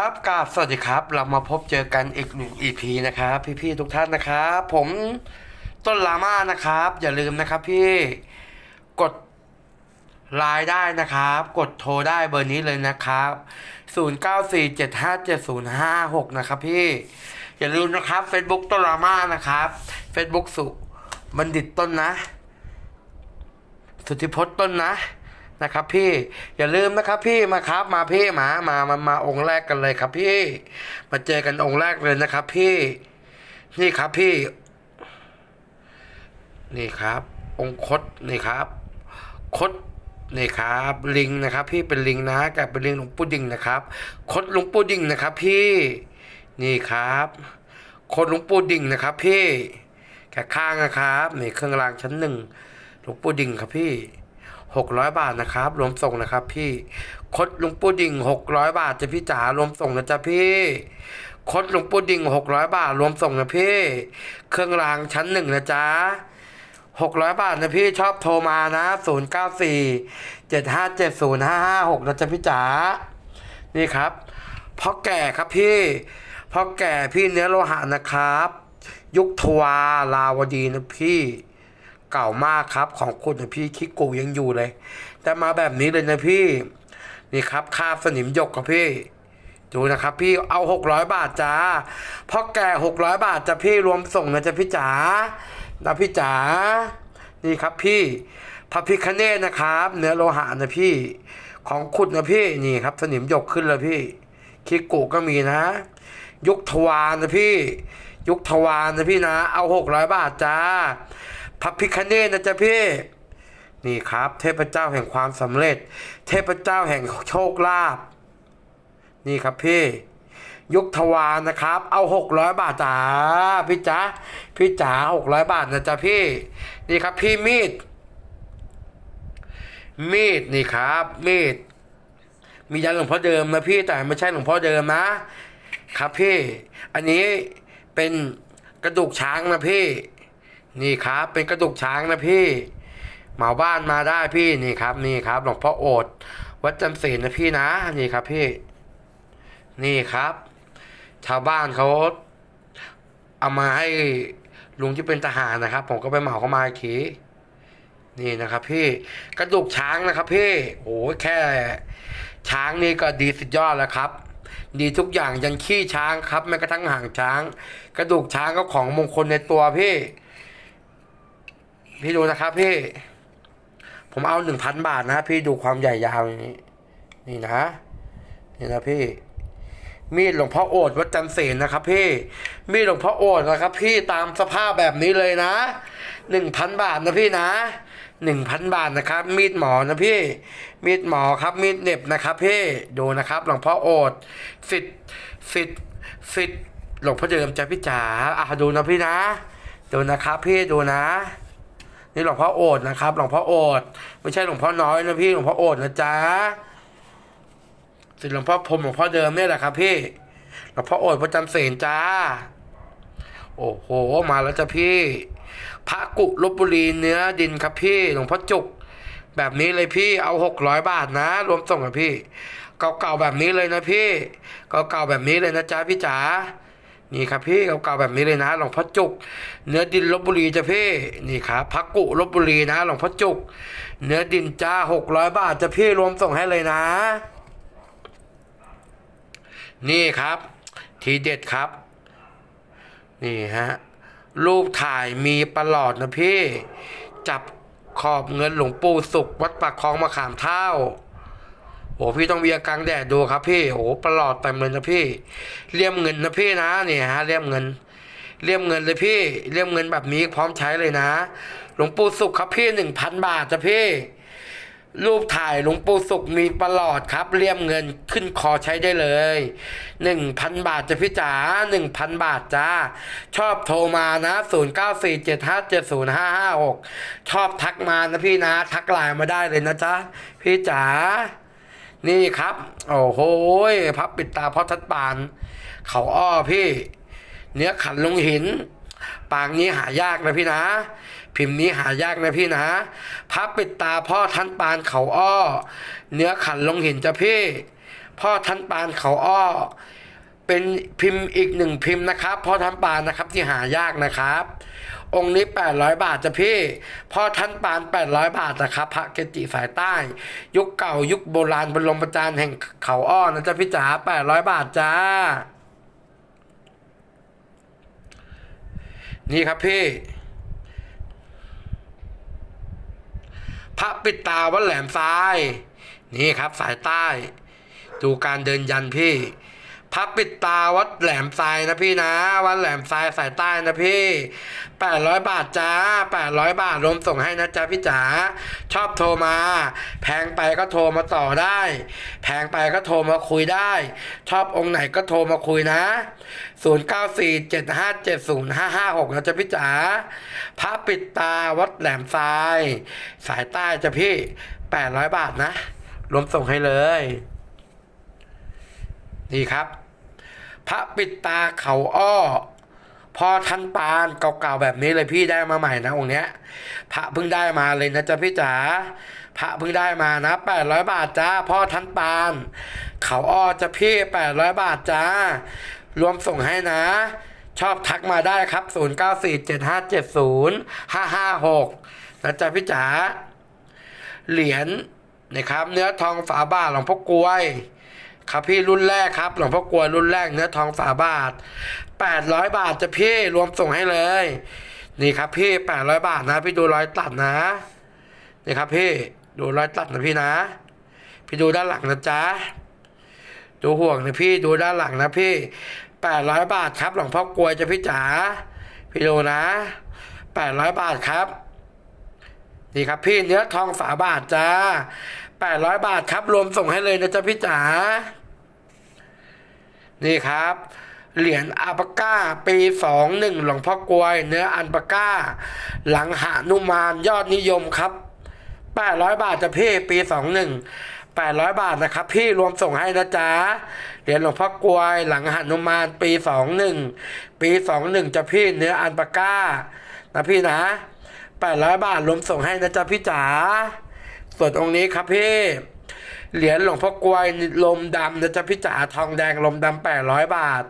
ครับกาบสวัสดีครับ เรามาพบเจอกันอีกหนึ่ง EP นะครับ พี่ๆทุกท่านนะครับ ผมต้นลาม่านะครับ อย่าลืมนะครับพี่กดไลน์ได้นะครับ กดโทรได้เบอร์นี้เลยนะครับ 0947570556 นะครับพี่ อย่าลืมนะครับ Facebook ต้นลาม่านะครับ Facebook สุบัณฑิตต้นนะ สุทธิพจน์ต้นนะ นะครับพี่อย่าลืมนะครับพี่มาครับมาพี่มามามามาองค์แรกกันเลยครับพี่ มาเจอกันองค์แรกเลยนะครับพี่ นี่ครับพี่ นี่ครับ องค์คดนี่ครับคดนี่ครับลิงนะครับ พี่เป็นลิงนะกับเป็นลิงหลวงปู่ดิ่งนะครับ คดหลวงปู่ดิ่งนะครับ พี่ นี่ครับ คดหลวงปู่ดิ่งนะครับ พี่แค่ข้างนะครับนี่เครื่องรางชั้นหนึ่งหลวงปู่ดิ่งครับพี่ หกร้อยบาทนะครับ รวมส่งนะครับ พี่คดหลวงปู่ดิ่งหกร้อยบาทจะพี่จ๋ารวมส่งนะจ๊ะพี่คดหลวงปู่ดิ่งหกร้อยบาท รวมส่งนะพี่ เครื่องรางชั้นหนึ่งนะจ๊ะหกร้อยบาทนะพี่ชอบโทรมานะศูนย์เก้าสี่เจ็ดห้าเจ็ดศูนย์ห้าห้าหกนะจ๊ะพี่จ๋านี่ครับพ่อแก่ครับพี่พ่อแก่พี่เนื้อโลหะนะครับ ยุคทวาลาวดีนะพี่ เก่ามากครับ ของคุณนะพี่คิกูยังอยู่เลย แต่มาแบบนี้เลยนะพี่ นี่ครับคาบสนิมหยกครับพี่ ดูนะครับพี่เอาหกร้อยบาทจ้าพ่อแก่หกร้อยบาทจะพี่รวมส่งนะจ๊ะพี่จ๋านะพี่จ๋านี่ครับพี่พระพิคเนตนะครับ เนื้อโลหะนะพี่ ของขุดนะพี่นี่ครับ สนิมหยกขึ้นเลยพี่คิกุก็มีนะ ยุคทวารนะพี่ ยุคทวารนะพี่นะ เอาหกร้อยบาทจ้า พระพิคเนตนะจ๊ะพี่ นี่ครับ เทพเจ้าแห่งความสำเร็จ เทพเจ้าแห่งโชคลาภนี่ครับพี่ยุคทวารนะครับ เอาหกร้อยบาทจ้าพี่จ๋าพี่จ๋าหกร้อยบาทนะจ๊ะพี่ นี่ครับพี่มีด มีดนี่ครับ มีด มียันหลวงพ่อเดิมนะพี่แต่ไม่ใช่หลวงพ่อเดิมนะ ครับพี่ อันนี้เป็นกระดูกช้างนะพี่ นี่ครับเป็นกระดูกช้างนะพี่เหมาบ้านมาได้พี่นี่ครับนี่ครับหลวงพ่อโอดวัดจำศีลนะพี่นะนี่ครับพี่ นี่ครับ ชาวบ้านเขาเอามาให้ลุงที่เป็นทหารนะครับ ผมก็ไปเหมาเขามาอีกทีนี่นะครับ พี่กระดูกช้างนะครับ พี่โอ้แค่ ช้างนี่ก็ดีสุดยอดแล้วครับ ดีทุกอย่างยันขี้ช้างครับแม้กระทั่งหางช้าง กระดูกช้างก็ของมงคลในตัวพี่ พี่ดูนะครับพี่ ผมเอาหนึ่งพันบาทนะพี่ดูความใหญ่ยาวอย่างนี้นี่นะนี่นะพี่ มีดหลวงพ่อโอดวัดจันเสนนะครับ พี่ มีดหลวงพ่อโอดนะครับ พี่ตามสภาพแบบนี้เลยนะหนึ่งพันบาทนะพี่นะหนึ่งพันบาทนะครับ มีดหมอนะพี่ มีดหมอครับ มีดเน็บนะครับพี่ดูนะครับ หลวงพ่อโอดสิทธิ์สิทธิ์สิทธิ์หลวงพ่อเดิมจะพี่จ๋าอะดูนะพี่นะ ดูนะครับพี่ดูนะ นี่หลวงพ่อโอดนะครับ หลวงพ่อโอด ไม่ใช่หลวงพ่อน้อยนะพี่หลวงพ่อโอดนะจ๊ะสิหลวงพ่อพรมหลวงพ่อเดิมเนี่ยแหละครับพี่หลวงพ่อโอดประจำเสนจ้า โอ้โห มาแล้วจ้ะพี่ พระกุลบบุรีเนื้อดินครับพี่ หลวงพ่อจุก แบบนี้เลยพี่เอาหกร้อยบาทนะ รวมส่งกับพี่ เก่าๆแบบนี้เลยนะพี่ เก่าๆแบบนี้เลยนะจ๊ะพี่จ๋า นี่ครับพี่เก่าๆแบบนี้เลยนะหลวงพ่อจุก เนื้อดินลบบุรีจ้ะพี่นี่ครับพักกุลบบุรีนะหลวงพ่อจุก เนื้อดินจ้าหกร้อยบาทจ้ะพี่รวมส่งให้เลยนะ นี่ครับ ทีเด็ดครับ นี่ฮะรูปถ่ายมีประหลอดนะพี่ จับขอบเงินหลวงปู่สุขวัดปากคลองมะขามเท่า โอ้พี่ต้องเบียร์กลางแดดดูครับพี่โอ้ประหลอดเต็มเลยนะพี่เลี่ยมเงินนะพี่นะเนี่ยฮะเลี่ยมเงินเลี่ยมเงินเลยพี่เลี่ยมเงินแบบนี้พร้อมใช้เลยนะ หลวงปู่สุขครับพี่หนึ่งพันบาทจ้ะพี่ รูปถ่ายหลวงปู่สุขมีประหลอดครับ เลี่ยมเงินขึ้นคอใช้ได้เลยหนึ่งพันบาทจ้ะพี่จ๋าหนึ่งพันบาทจ้า ชอบโทรมานะศูนย์เก้าสี่เจ็ดห้าเจ็ดศูนย์ห้าห้าหกชอบทักมานะพี่นะ ทักไลน์มาได้เลยนะจ๊ะพี่จ๋า นี่ครับ โอ้โหพับปิดตาพ่อทัดปาน เขาอ้อพี่ เนื้อขันลงหิน ปางนี้หายากนะพี่นะ พิมพ์นี้หายากนะพี่นะพับปิดตาพ่อท่านปานเขาอ้อ เนื้อขันลงหินจ้ะพี่ พ่อท่านปานเขาอ้อ เป็นพิมพ์อีกหนึ่งพิมพ์นะครับพ่อท่านปานนะครับที่หายากนะครับ องค์นี้ 800 บาทจ้ะพี่พ่อท่านปาน 800 บาทนะครับพระเกจิสายใต้ ยุคเก่ายุคโบราณบรมประจารย์แห่งเขาอ้อนะจ๊ะพี่จ๋า800 บาทจ้า นี่ครับพี่พระปิดตาวัดแหลมทราย นี่ครับสายใต้ ดูการเดินยันพี่ พระปิดตาวัดแหลมทรายนะพี่นะ วัดแหลมทรายสายใต้นะพี่แปดร้อยบาทจ้าแปดร้อยบาทรวมส่งให้นะจ๊ะพี่จ๋าชอบโทรมา แพงไปก็โทรมาต่อได้ แพงไปก็โทรมาคุยได้ ชอบองค์ไหนก็โทรมาคุยนะ 0 9 4 7 5 7 0 5 5 6นะจ๊ะพี่จ๋าพระปิดตาวัดแหลมทราย สายใต้จ้ะพี่แปดร้อยบาทนะรวมส่งให้เลยนี่ครับ พระปิดตาเขาอ้อ พอทันปานเก่าๆแบบนี้เลยพี่ได้มาใหม่นะองค์เนี้ย พระเพิ่งได้มาเลยนะจ๊ะพี่จ๋าพระเพิ่งได้มานะแปดร้อยบาทจ้าพ่อทันปานเขาอ้อจะพี่แปดร้อยบาทจ้ารวมส่งให้นะ ชอบทักมาได้ครับ 0 9 4 7 5 7 0 5 5 6นะจ๊ะพี่จ๋าเหรียญนะครับ เนื้อทองฝาบาทหลวงพ่อกลวย ครับพี่รุ่นแรกครับหลวงพ่อกลวยรุ่นแรกเนื้อทองฝาบาท 800 บาทจะพี่รวมส่งให้เลย นี่ครับพี่ 800 บาทนะ พี่ดูรอยตัดนะนี่ครับพี่ดูรอยตัดนะพี่นะ พี่ดูด้านหลังนะจ๊ะดูห่วงนะพี่ดูด้านหลังนะพี่ 800 บาทครับหลวงพ่อกลวยจะพี่จ๋าพี่ดูนะ 800 บาทครับนี่ครับพี่เนื้อทองฝาบาทจ้า 800บาทครับ รวมส่งให้เลยนะจ๊ะพี่จ๋า นี่ครับ เหรียญอาปาก้า ปีสองหนึ่งหลวงพ่อกลวย เนื้ออันปาก้า หลังหานุมานยอดนิยมครับ800บาทจะพี่ปีสองหนึ่ง800บาทนะครับ พี่รวมส่งให้นะจ๊ะเหรียญหลวงพ่อกลวย หลังหานุมานปีสองหนึ่งปีสองหนึ่งจะพี่เนื้ออันปาก้า นะพี่นะ800บาทรวมส่งให้นะจ๊ะพี่จ๋า ส่วนองค์นี้ครับพี่เหรียญหลวงพ่อกวยลมดำนะจ๊ะพี่จ๋าทองแดงลมดำแปดร้อยบาท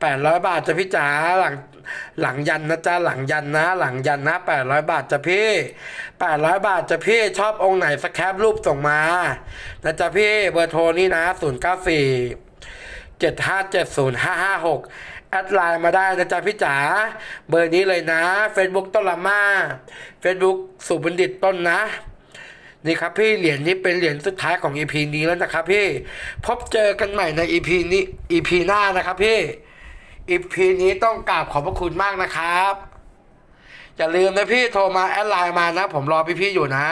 แปดร้อยบาทจะพี่จ๋าหลังหลังยันนะจ๊ะหลังยันนะ หลังยันนะแปดร้อยบาทจะพี่แปดร้อยบาทจะพี่ชอบองค์ไหนสแคปรูปส่งมานะจ๊ะพี่เบอร์โทรนี่นะศูนย์เก้าสี่เจ็ดห้าเจ็ดศูนย์ห้าห้าหกแอดไลน์มาได้นะจ๊ะพี่จ๋าเบอร์นี้เลยนะ Facebook ต้นละมา Facebook สุบัณฑิตต้นนะ นี่ครับพี่เหรียญนี้เป็นเหรียญสุดท้ายของ EP นี้แล้วนะครับพี่พบเจอกันใหม่ใน EP นี้ EP หน้านะครับพี่ EP นี้ต้องกราบขอบพระคุณมากนะครับอย่าลืมนะพี่โทรมาแอดไลน์มานะ ผมรอพี่ๆอยู่นะ